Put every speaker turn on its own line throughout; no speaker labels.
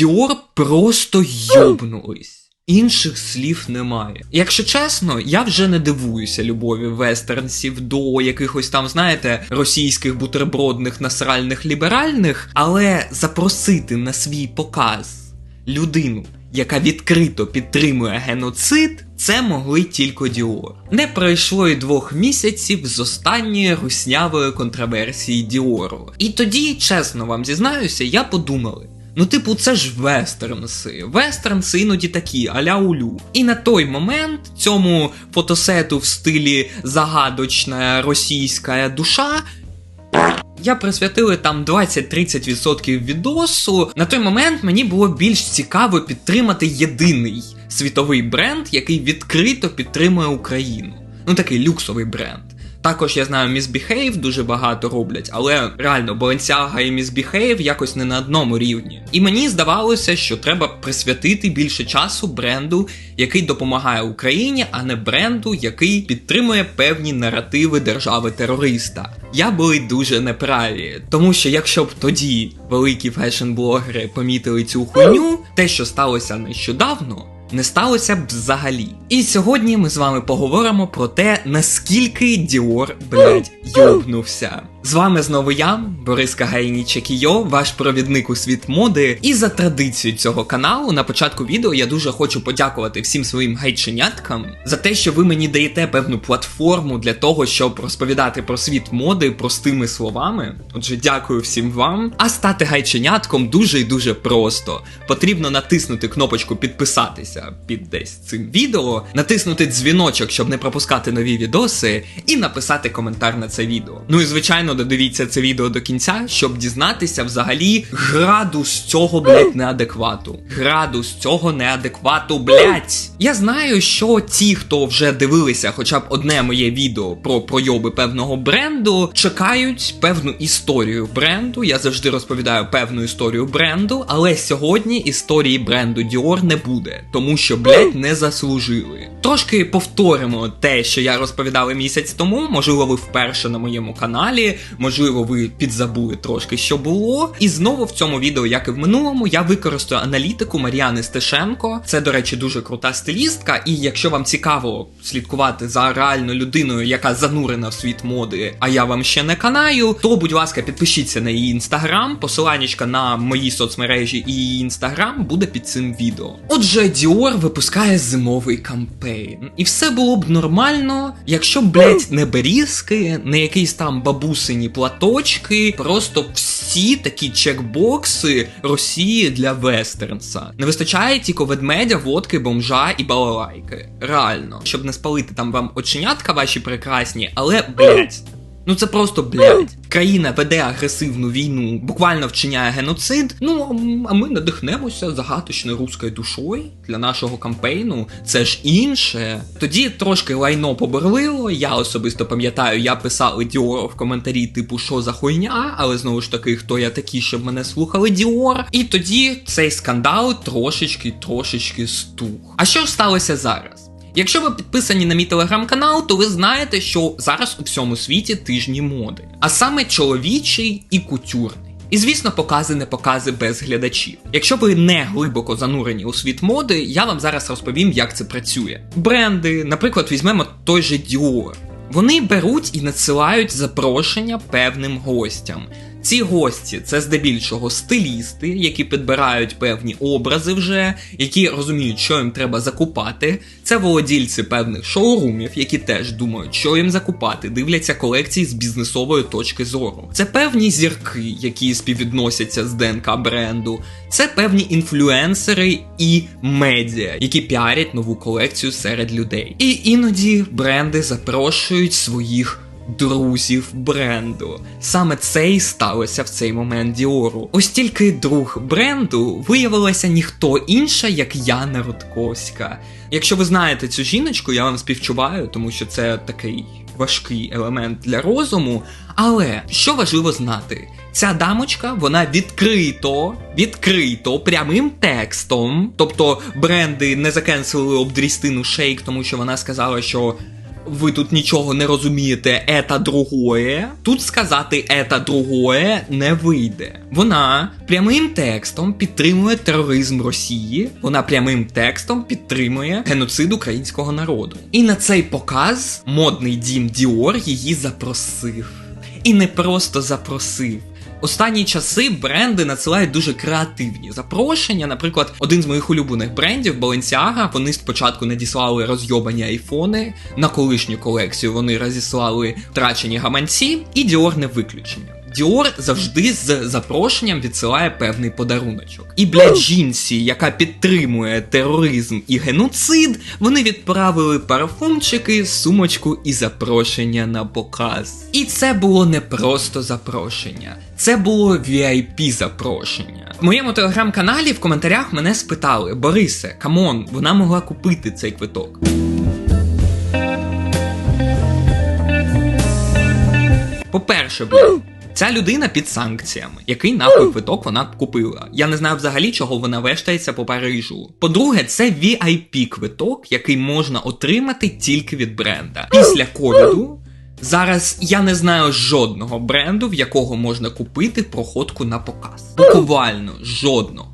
Діор просто йобнулись. Інших слів немає. Якщо чесно, я вже не дивуюся любові вестернсів до якихось там, знаєте, російських бутербродних насральних ліберальних, але запросити на свій показ людину, яка відкрито підтримує геноцид, це могли тільки Діор. Не пройшло й двох місяців з останньої руснявої контроверсії Діору. І тоді, чесно вам зізнаюся, я подумали. Ну, типу, це ж вестернси. Вестернси іноді такі, аля улю. І на той момент цьому фотосету в стилі загадочна російська душа. Я присвятили там 20-30% відосу. На той момент мені було більш цікаво підтримати єдиний світовий бренд, який відкрито підтримує Україну. Ну такий люксовий бренд. Також я знаю Misbehave дуже багато роблять, але реально Balenciaga і Misbehave якось не на одному рівні. І мені здавалося, що треба присвятити більше часу бренду, який допомагає Україні, а не бренду, який підтримує певні наративи держави-терориста. Я були дуже неправі, тому що якщо б тоді великі фешн-блогери помітили цю хуйню, те, що сталося нещодавно не сталося б взагалі. І сьогодні ми з вами поговоримо про те, наскільки Діор, блядь, йобнувся. З вами знову я, Борис Кагайні Чекійо, ваш провідник у світ моди. І за традицією цього каналу на початку відео я дуже хочу подякувати всім своїм гайченяткам за те, що ви мені даєте певну платформу для того, щоб розповідати про світ моди простими словами. Отже, дякую всім вам. А стати гайченятком дуже і дуже просто. Потрібно натиснути кнопочку підписатися під десь цим відео, натиснути дзвіночок, щоб не пропускати нові відоси, і написати коментар на це відео. Ну і звичайно додивіться це відео до кінця, щоб дізнатися взагалі градус цього, блять, неадеквату. Градус цього неадеквату, блять. Я знаю, що ті, хто вже дивилися хоча б одне моє відео про пройоби певного бренду, чекають певну історію бренду. Я завжди розповідаю певну історію бренду, але сьогодні історії бренду Dior не буде, тому що, блять, не заслужили. Трошки повторимо те, що я розповідав місяць тому, можливо, ви вперше на моєму каналі можливо, ви підзабули трошки, що було. І знову в цьому відео, як і в минулому, я використаю аналітику Мар'яни Стешенко. Це, до речі, дуже крута стилістка. І якщо вам цікаво слідкувати за реальною людиною, яка занурена в світ моди, а я вам ще не канаю, то, будь ласка, підпишіться на її інстаграм. Посиланнячка на мої соцмережі і її інстаграм буде під цим відео. Отже, Dior випускає зимовий кампейн. І все було б нормально, якщо, блять, не берізки, не якийсь там бабуси сині платочки, просто всі такі чекбокси Росії для Вестернса. Не вистачає тільки ведмедя, водки, бомжа і балалайки. Реально, щоб не спалити там вам оченятка ваші прекрасні, але блять. Ну це просто блядь. Країна веде агресивну війну, буквально вчиняє геноцид. Ну а ми надихнемося загадочною руською душою для нашого кампейну. Це ж інше. Тоді трошки лайно поберлило. Я особисто пам'ятаю, я писав Діору в коментарі, типу, що за хуйня, але знову ж таки, хто я такий, щоб мене слухали Діор. І тоді цей скандал трошечки, трошечки стух. А що ж сталося зараз? Якщо ви підписані на мій телеграм-канал, то ви знаєте, що зараз у всьому світі тижні моди, а саме чоловічий і кутюрний. І звісно, покази не покази без глядачів. Якщо ви не глибоко занурені у світ моди, я вам зараз розповім, як це працює. Бренди, наприклад, візьмемо той же Dior. Вони беруть і надсилають запрошення певним гостям. Ці гості це здебільшого стилісти, які підбирають певні образи вже, які розуміють, що їм треба закупати. Це володільці певних шоурумів, які теж думають, що їм закупати, дивляться колекції з бізнесової точки зору. Це певні зірки, які співвідносяться з ДНК бренду. Це певні інфлюенсери і медіа, які піарять нову колекцію серед людей. І іноді бренди запрошують своїх друзів бренду. Саме це і сталося в цей момент Діору. Ось тільки друг бренду виявилася ніхто інша, як Яна Рудковська. Якщо ви знаєте цю жіночку, я вам співчуваю, тому що це такий важкий елемент для розуму. Але що важливо знати, ця дамочка вона відкрито, відкрито прямим текстом. Тобто бренди не закенсили обдрістину шейк, тому що вона сказала, що ви тут нічого не розумієте, ета другое. Тут сказати ета другое не вийде. Вона прямим текстом підтримує тероризм Росії. Вона прямим текстом підтримує геноцид українського народу. І на цей показ модний дім Діор її запросив. І не просто запросив. Останні часи бренди надсилають дуже креативні запрошення. Наприклад, один з моїх улюблених брендів Balenciaga, вони спочатку надіслали розйобані айфони, на колишню колекцію вони розіслали втрачені гаманці, і Dior не виключення. Діор завжди з запрошенням відсилає певний подаруночок. І блядь, жінці, яка підтримує тероризм і геноцид, вони відправили парфумчики, сумочку і запрошення на показ. І це було не просто запрошення, це було VIP запрошення. В моєму телеграм-каналі в коментарях мене спитали: Борисе, камон, вона могла купити цей квиток. По-перше, блядь, Ця людина під санкціями. Який нахуй квиток вона купила? Я не знаю взагалі, чого вона вештається по Парижу. По-друге, це VIP квиток, який можна отримати тільки від бренда. Після ковіду. Зараз я не знаю жодного бренду, в якого можна купити проходку на показ. Буквально жодного.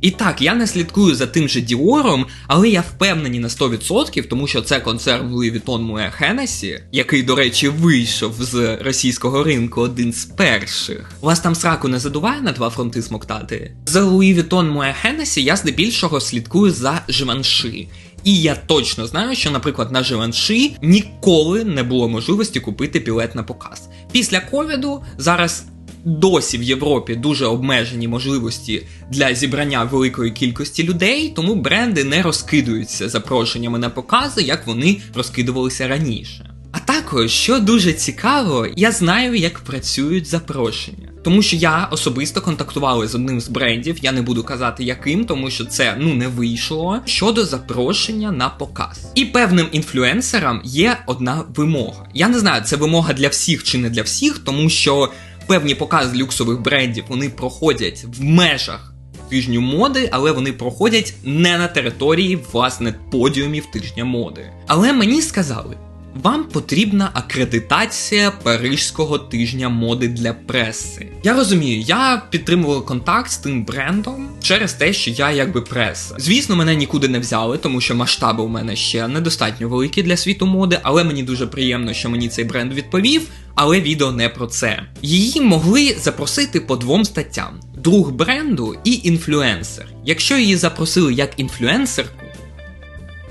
І так, я не слідкую за тим же Діором, але я впевнений на 100%, тому що це концерн Louis Vuitton Moet Hennessy, який, до речі, вийшов з російського ринку один з перших. Вас там сраку не задуває на два фронти смоктати? За Louis Vuitton Moet Hennessy я здебільшого слідкую за Живанши. І я точно знаю, що, наприклад, на Живанши ніколи не було можливості купити білет на показ. Після ковіду зараз досі в Європі дуже обмежені можливості для зібрання великої кількості людей, тому бренди не розкидуються запрошеннями на покази, як вони розкидувалися раніше. А також, що дуже цікаво, я знаю, як працюють запрошення. Тому що я особисто контактувала з одним з брендів, я не буду казати яким, тому що це ну не вийшло щодо запрошення на показ. І певним інфлюенсерам є одна вимога. Я не знаю, це вимога для всіх чи не для всіх, тому що певні покази люксових брендів вони проходять в межах тижню моди, але вони проходять не на території власне подіумів тижня моди. Але мені сказали. Вам потрібна акредитація Парижського тижня моди для преси. Я розумію, я підтримував контакт з тим брендом через те, що я якби преса. Звісно, мене нікуди не взяли, тому що масштаби у мене ще недостатньо великі для світу моди, але мені дуже приємно, що мені цей бренд відповів. Але відео не про це. Її могли запросити по двом статтям: друг бренду і інфлюенсер. Якщо її запросили як інфлюенсерку,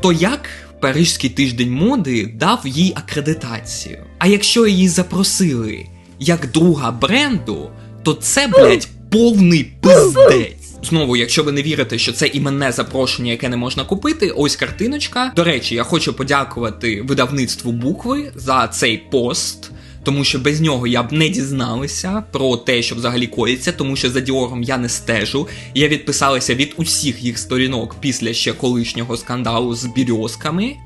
то як Парижський тиждень моди дав їй акредитацію. А якщо її запросили як друга бренду, то це, блять, повний пиздець. Знову, якщо ви не вірите, що це іменне запрошення, яке не можна купити, ось картиночка. До речі, я хочу подякувати видавництву букви за цей пост. Тому що без нього я б не дізналася про те, що взагалі коїться, тому що за Діором я не стежу. Я відписалася від усіх їх сторінок після ще колишнього скандалу з бірьозками.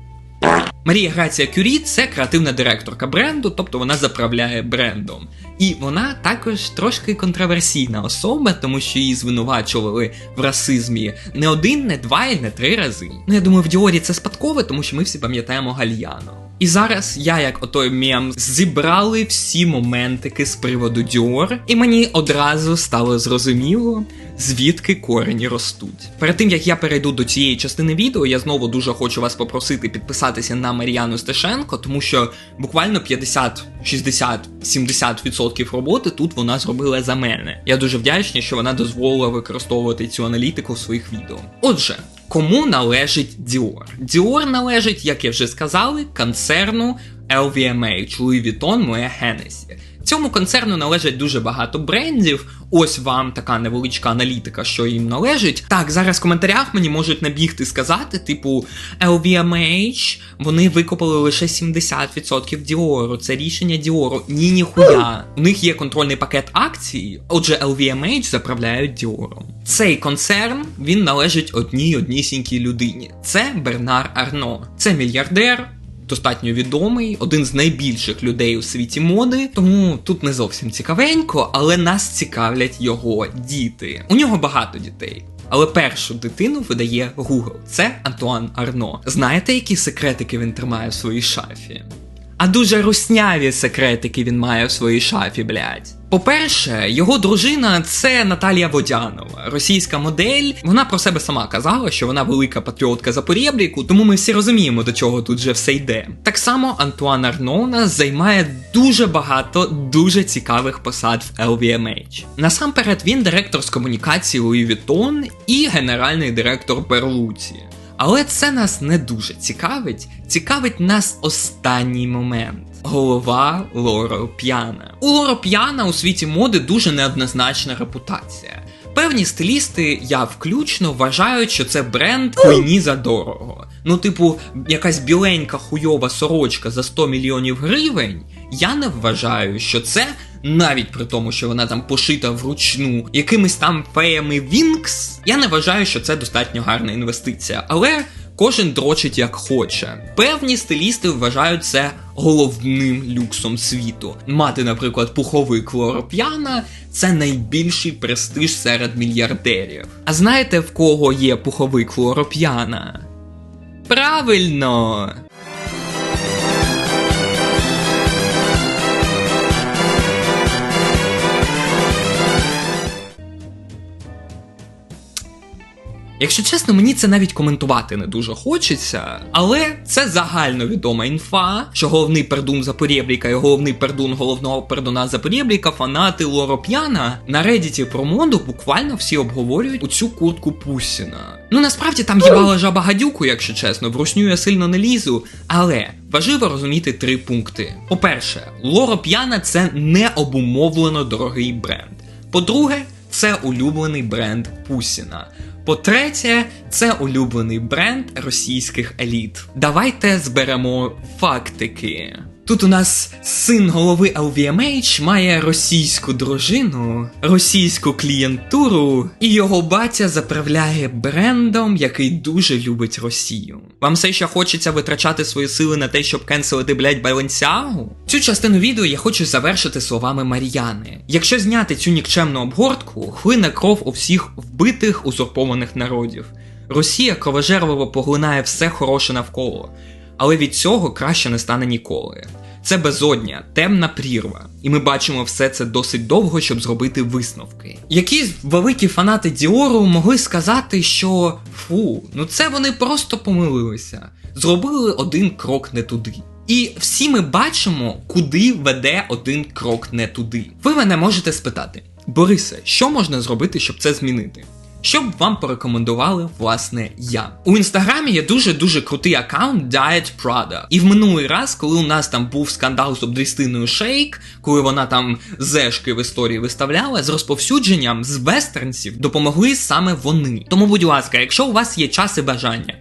Марія Грація Кюрі це креативна директорка бренду, тобто вона заправляє брендом. І вона також трошки контроверсійна особа, тому що її звинувачували в расизмі не один, не два і не три рази. Ну я думаю, в Діорі це спадкове, тому що ми всі пам'ятаємо Гальяно. І зараз я, як отой мем, зібрали всі моментики з приводу Діор, і мені одразу стало зрозуміло, звідки корені ростуть. Перед тим як я перейду до цієї частини відео, я знову дуже хочу вас попросити підписатися на Мар'яну Стешенко, тому що буквально 50, 60, 70% роботи тут вона зробила за мене. Я дуже вдячний, що вона дозволила використовувати цю аналітику в своїх відео. Отже. Кому належить Dior? Dior належить, як я вже сказали, концерну LVMH, Louis Vuitton, Moet Hennessy. Цьому концерну належать дуже багато брендів. Ось вам така невеличка аналітика, що їм належить. Так, зараз в коментарях мені можуть набігти сказати, типу, LVMH, вони викупили лише 70% Діору. Це рішення Діору. Ні, ніхуя. У них є контрольний пакет акцій, отже, LVMH заправляють Діором. Цей концерн він належить одній однісінькій людині. Це Бернар Арно. Це мільярдер достатньо відомий, один з найбільших людей у світі моди, тому тут не зовсім цікавенько, але нас цікавлять його діти. У нього багато дітей. Але першу дитину видає Google. Це Антуан Арно. Знаєте, які секретики він тримає в своїй шафі? А дуже русняві секретики він має в своїй шафі, блядь. По-перше, його дружина це Наталія Водянова, російська модель. Вона про себе сама казала, що вона велика патріотка за порєбліку, тому ми всі розуміємо, до чого тут вже все йде. Так само Антуан Арно у нас займає дуже багато дуже цікавих посад в LVMH. Насамперед, він директор з комунікації Louis Vuitton і генеральний директор Берлуці. Але це нас не дуже цікавить. Цікавить нас останній момент. Голова Лоро П'яна. У Лоро П'яна у світі моди дуже неоднозначна репутація. Певні стилісти, я включно, вважають, що це бренд хуйні за дорого. Ну, типу, якась біленька хуйова сорочка за 100 мільйонів гривень. Я не вважаю, що це навіть при тому, що вона там пошита вручну якимись там феями Вінкс. Я не вважаю, що це достатньо гарна інвестиція. Але кожен дрочить як хоче. Певні стилісти вважають це головним люксом світу. Мати, наприклад, пуховик Лороп'яна це найбільший престиж серед мільярдерів. А знаєте в кого є пуховик Лороп'яна? Правильно! Якщо чесно, мені це навіть коментувати не дуже хочеться, але це загальновідома інфа, що головний пердун Запорєбліка і головний пердун головного пердуна Запорєбліка, фанати Лороп'яна, на редіті про моду буквально всі обговорюють оцю куртку Пусіна. Ну насправді там їбала жаба гадюку, якщо чесно, в русню я сильно не лізу, але важливо розуміти три пункти. По-перше, Лороп'яна це не обумовлено дорогий бренд. По-друге, це улюблений бренд Пусіна. По-третє, це улюблений бренд російських еліт. Давайте зберемо фактики. Тут у нас син голови LVMH має російську дружину, російську клієнтуру, і його батя заправляє брендом, який дуже любить Росію. Вам все ще хочеться витрачати свої сили на те, щоб кенселити, блять, Баленсіагу? Цю частину відео я хочу завершити словами Мар'яни. Якщо зняти цю нікчемну обгортку, хлине кров у всіх вбитих узурпованих народів. Росія кровожерливо поглинає все хороше навколо але від цього краще не стане ніколи. Це безодня, темна прірва, і ми бачимо все це досить довго, щоб зробити висновки. Якісь великі фанати Діору могли сказати, що фу, ну це вони просто помилилися, зробили один крок не туди. І всі ми бачимо, куди веде один крок не туди. Ви мене можете спитати, Борисе, що можна зробити, щоб це змінити? Що б вам порекомендували, власне, я. У інстаграмі є дуже-дуже крутий аккаунт Diet Prada. І в минулий раз, коли у нас там був скандал з Обдрістиною Шейк, коли вона там зешки в історії виставляла, з розповсюдженням з вестернсів допомогли саме вони. Тому, будь ласка, якщо у вас є час і бажання.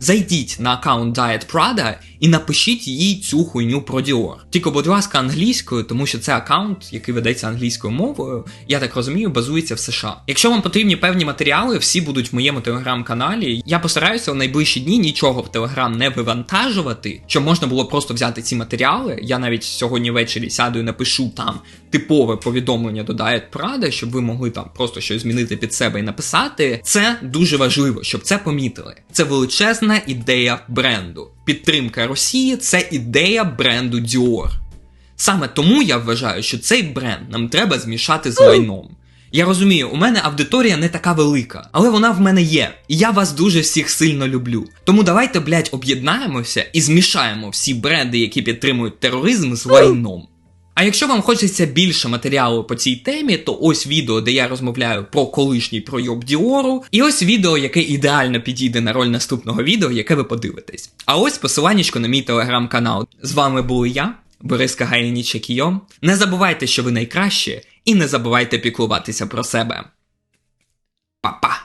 Зайдіть на аккаунт Diet Prada і напишіть їй цю хуйню про Dior. Тільки, будь ласка, англійською, тому що це аккаунт, який ведеться англійською мовою, я так розумію, базується в США. Якщо вам потрібні певні матеріали, всі будуть в моєму телеграм-каналі. Я постараюся в найближчі дні нічого в телеграм не вивантажувати, щоб можна було просто взяти ці матеріали. Я навіть сьогодні ввечері сяду і напишу там типове повідомлення до Diet Prada, щоб ви могли там просто щось змінити під себе і написати. Це дуже важливо, щоб це помітили. Це величезна ідея бренду. Підтримка Росії це ідея бренду Dior. Саме тому я вважаю, що цей бренд нам треба змішати з лайном. Я розумію, у мене аудиторія не така велика, але вона в мене є, і я вас дуже всіх сильно люблю. Тому давайте, блядь, об'єднаємося і змішаємо всі бренди, які підтримують тероризм з лайном. А якщо вам хочеться більше матеріалу по цій темі, то ось відео, де я розмовляю про колишній пройоб Діору, і ось відео, яке ідеально підійде на роль наступного відео, яке ви подивитесь. А ось посиланнячко на мій телеграм-канал. З вами був я, Борис Кагаїніч Кійо. Не забувайте, що ви найкраще, і не забувайте піклуватися про себе. Па-па!